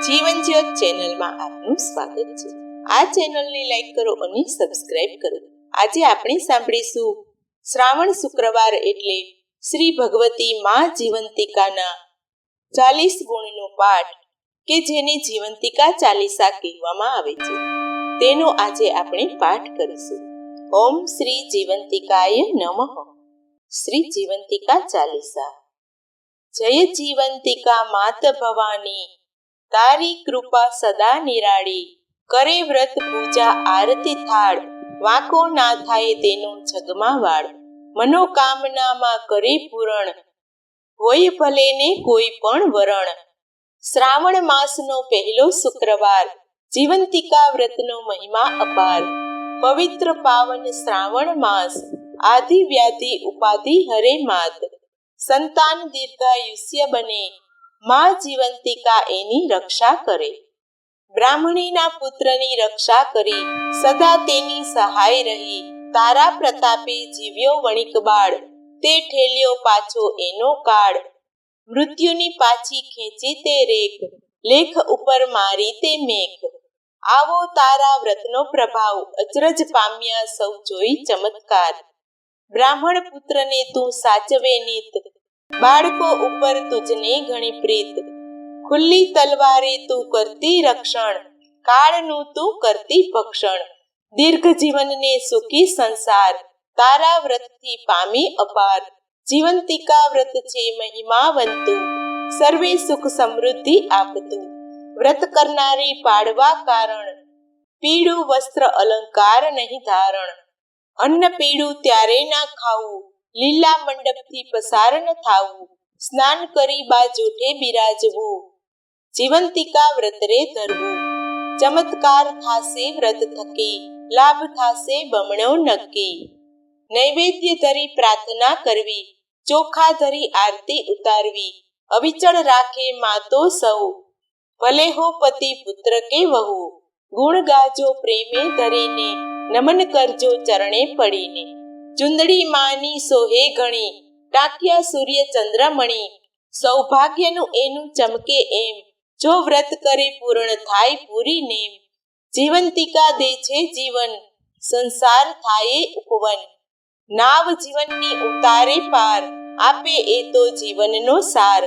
જીવન જ્યોત ચેનલમાં આપનું સ્વાગત છે. આ ચેનલને લાઈક કરો અને સબસ્ક્રાઇબ કરો. આજે આપણે સાંભળીશું શ્રાવણ શુક્રવાર એટલે શ્રી ભગવતી મા જીવંતિકાના ચાલીસ ગુણનો પાઠ કે જેને જીવંતિકા ચાલીસા કહેવામાં આવે છે. તેનો આજે આપણે પાઠ કરીશું. ઓમ શ્રી જીવંતિકાય નમઃ. શ્રી જીવંતિકા ચાલીસા. જય જીવંતિકા માત ભવાની. તારી કૃપા સદા નિરાળી. કરે વ્રત, પૂજા, આરતી, થાળ. વાંકો ના થાય તેનો જગમાં વાળ. મનોકામનામાં કરે પૂરણ. હોય ભલે ને કોઈ પણ વરણ. શ્રાવણ માસનો પહેલો શુક્રવાર. જીવંતિકા વ્રતનો મહિમા અપાર. પવિત્ર પાવન શ્રાવણ માસ. આદિ વ્યાધિ ઉપાધિ હરે માત. સંતાન દીર્ઘાયુષ્ય બને. માં જીવંતિકા એની રક્ષા કરે. બ્રાહ્મણીના પુત્રની રક્ષા કરી સદા તેની સહાય રહી. તારા પ્રતાપે જીવ્યો વણિક બાળ. તે ઠેલ્યો પાછો એનો કાળ. મૃત્યુની પાછી ખેંચી તે રેખ લેખ ઉપર મારી તે મેઘ આવો તારા વ્રતનો પ્રભાવ. અચરજ પામ્યા સૌ જોઈ ચમત્કાર. બ્રાહ્મણ પુત્રને તું સાચવે નીત. બાળકો ઉપર તુજને ઘણી પ્રીત. ખુલ્લી તલવારે તું કરતી રક્ષણ, કાળનું તું કરતી ભક્ષણ. દીર્ઘ જીવનને સુખી સંસાર, તારા વ્રતથી પામી અપાર. જીવંતિકા વ્રત છે મહિમાવંતું, સર્વે સુખ સમૃદ્ધિ આપતું. વ્રત કરનારી પાડવા કારણ, પીળું વસ્ત્ર અલંકાર નહીં ધારણ. અન્ન પીળું ત્યારે ના ખાવું લીલા મંડપથી પસાર ન થાવું, સ્નાન કરી બા બિરાજવું, જીવંતિકા વ્રતરે ધરવું. ચમત્કાર થાશે વ્રત થકી, લાભ થાશે બમણો નક્કી. નૈવેદ્ય ધરી પ્રાર્થના કરવી, ચોખા ધરી આરતી ઉતારવી, અવિચળ રાખે માતો સૌ. ભલે હો પતિ પુત્ર કે વહુ, ગુણ ગાજો પ્રેમે ધરીને, નમન કરજો ચરણે પડીને. ચુંદડી માની સોહે ગણી ટાંક્યા સૂર્ય ચંદ્રમણી. સૌભાગ્યનું એનું ચમકે એમ, જો વ્રત કરે પૂર્ણ થાય પૂરી નેમ. જીવંતિકા દે છે જીવન, સંસાર થાય ઉપવન. નાવ જીવનની ઉતારે પાર, આપે એ તો જીવનનો સાર.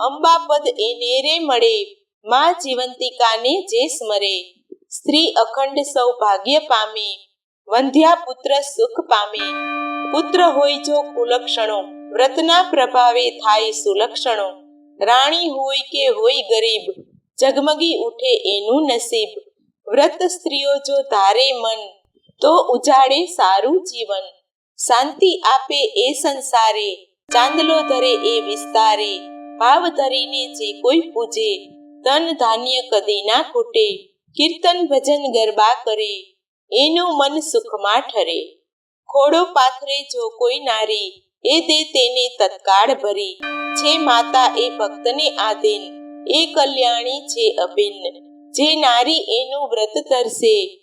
અંબાપદ એને રે મળે, માં જીવંતિકાને જે સ્મરે. સ્ત્રી અખંડ સૌભાગ્ય પામે વંધ્યા પુત્ર સુખ પામે. પુત્ર હોય જો કુલક્ષણો, વ્રતના પ્રભાવે થાય સુલક્ષણો. રાણી હોય કે હોય ગરીબ જગમગી ઉઠે એનું નસીબ. વ્રત સ્ત્રીઓ જો ધારે મન, તો ઉજાડે સારું જીવન. શાંતિ આપે એ સંસારે, ચાંદલો ધરે એ વિસ્તારે. ભાવ ધરીને જે કોઈ પૂજે તન ધાન્ય કદી ના ખૂટે. કીર્તન ભજન ગરબા કરે. એનું મન સુખમાં ઠરે. ખોડો પાથરે જો કોઈ નારી, એ દે તેને તત્કાળ ભરી. છે માતા એ ભક્તને આધીન, એ કલ્યાણી છે અભિન્ન. જે નારી એનું વ્રત ધરશે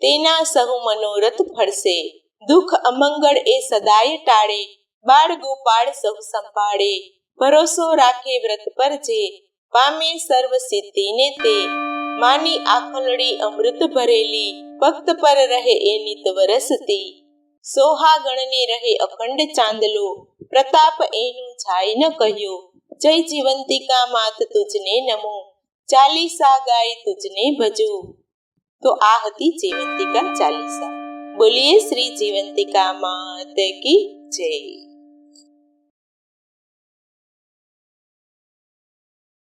તેના સહુ મનોરથ ફળશે દુઃખ અમંગળ એ સદાય ટાળે, બાળ ગોપાળ સૌ સંભાળે. ભરોસો રાખે વ્રત પર જે, પામે સર્વ સિદ્ધિને તે. માની આખલડી અમૃત ભરેલી, ભક્ત પર રહે એ નિત વરસતી. સોહાગણને રહે અખંડ ચાંદલો, પ્રતાપ એનું જાય ન કહ્યો. જય જીવંતિકા માત તુજને નમો, ચાલીસા ગાય તુજને ભજો. તો આ હતી જીવંતિકા ચાલીસા. બોલીએ શ્રી જીવંતિકા માત કી જય.